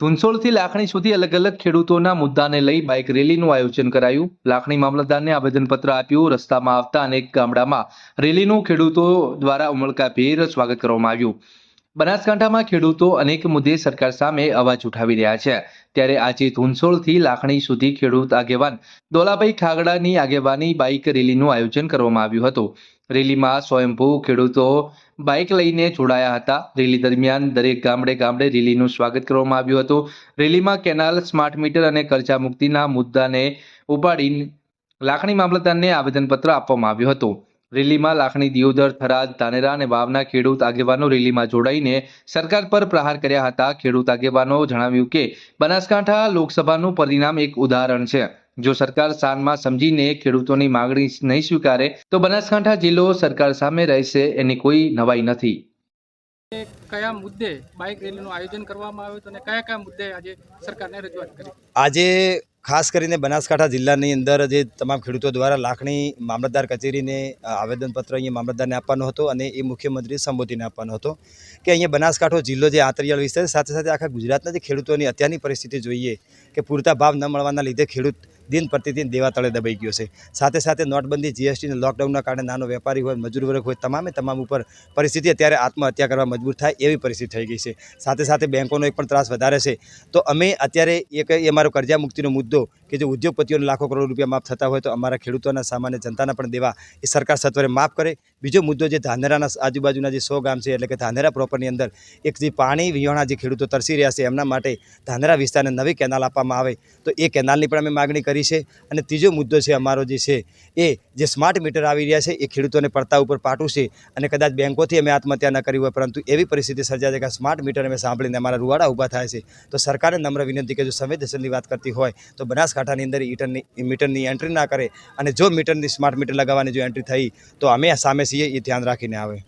ધુનસોલથી લાખણી સુધી અલગ અલગ ખેડૂતોના મુદ્દાને લઈ બાઇક રેલીનું આયોજન કરાયું. લાખણી મામલતદારને આવેદનપત્ર આપ્યું. રસ્તામાં આવતા અનેક ગામડામાં રેલીનું ખેડૂતો દ્વારા ઉમળકાભેર સ્વાગત કરવામાં આવ્યું. બનાસકાંઠામાં ખેડૂતો અનેક મુદ્દે સરકાર સામે અવાજ ઉઠાવી રહ્યા છે. ત્યારે આજે ધુનસોલથી લાખણી સુધી ખેડૂત આગેવાન દોલાભાઈ ખાગડાની આગેવાની બાઇક રેલીનું આયોજન કરવામાં આવ્યું હતું. રેલીમાં સ્વયંભૂ ખેડૂતો બાઇક લઈને જોડાયા હતા. રેલી દરમિયાન દરેક ગામડે ગામડે રેલીનું સ્વાગત કરવામાં આવ્યું હતું. રેલીમાં કેનાલ, સ્માર્ટ મીટર અને કરજા મુક્તિના મુદ્દાને ઉપાડી લાખણી મામલતદારને આવેદનપત્ર આપવામાં આવ્યું હતું. રેલીમાં લાખણી દિયોદર, થરાદ, ધાનેરા અને વાવના ખેડૂત આગેવાનો રેલીમાં જોડાઈને સરકાર પર પ્રહાર કર્યા હતા. ખેડૂત આગેવાનો જણાવ્યું કે, બનાસકાંઠા લોકસભાનું પરિણામ એક ઉદાહરણ છે. જો સરકાર સાનમાં સમજીને ખેડૂતોની માંગણી નહીં સ્વીકારે તો બનાસકાંઠા જિલ્લો સરકાર સામે રહેશે એની કોઈ નવાઈ નથી. કયા મુદ્દે બાઇક રેલીનું આયોજન કરવામાં આવ્યું અને કયા કયા મુદ્દે આજે સરકારને રજૂઆત કરી? આજે ખાસ કરીને બનાસકાંઠા જિલ્લાની અંદર જે તમામ ખેડૂતો દ્વારા લાખણી મામલતદાર કચેરીને આવેદનપત્ર અહીંયા મામલતદારને આપવાનો હતો અને એ મુખ્યમંત્રી સંબોધીને આપવાનો હતો કે અહીંયા બનાસકાંઠો જિલ્લો જે આંતરિયાળ વિસ્તાર છે, સાથે સાથે આખા ગુજરાતના જે ખેડૂતોની અત્યારની પરિસ્થિતિ જોઈએ કે પૂરતા ભાવ ન મળવાના લીધે ખેડૂત દિન પ્રતિદિન દેવા તળે દબાઈ ગયો છે. સાથે સાથે નોટબંધી જીએસટી લોકડાઉનના કારણે નાનો વેપારી હોય, મજૂર વર્ગ હોય, તમામે તમામ ઉપર પરિસ્થિતિ અત્યારે આત્મહત્યા કરવા મજબૂર થાય એવી પરિસ્થિતિ થઈ ગઈ છે. સાથે સાથે બેંકોનો એક પણ ત્રાસ વધારે છે. તો અમે અત્યારે એક એ અમારો કરજા મુક્તિનો મુદ્દો કે જે ઉદ્યોગપતિઓને લાખો કરોડ રૂપિયા માફ થતા હોય તો અમારા ખેડૂતોના સામાન્ય જનતાના પણ દેવા એ સરકાર સત્વરે માફ કરે. બીજો મુદ્દો જે ધાનેરાના આજુબાજુના જે સો ગામ છે એટલે કે ધાનેરા પ્રોપરની અંદર એક જે પાણી વિહોણા જે ખેડૂતો તરસી રહ્યા છે એમના માટે ધાનેરા વિસ્તારને નવી કેનાલ આપવામાં આવે. તો એ કેનાલની પણ અમે માગણી કરી છે. અને ત્રીજો મુદ્દો છે અમારો જે છે એ, જે સ્માર્ટ મીટર આવી રહ્યા છે, એ ખેડૂતોને પડતા ઉપર પાટું છે. અને કદાચ બેંકોથી અમે આત્મહત્યા ન કરી હોય, પરંતુ એવી પરિસ્થિતિ સર્જાય છે કે સ્માર્ટ મીટર અમે સાંભળીને અમારા રૂવાડા ઊભા થાય છે. તો સરકારને નમ્ર વિનંતી કે જો સંવેદનશીલની વાત કરતી હોય, તો બનાસકાંઠાની અંદર ઈટરની મીટરની એન્ટ્રી ના કરે. અને જો મીટરની સ્માર્ટ મીટર લગાવવાની જો એન્ટ્રી થઈ, તો અમે સામે છીએ એ ધ્યાન રાખીને આવે.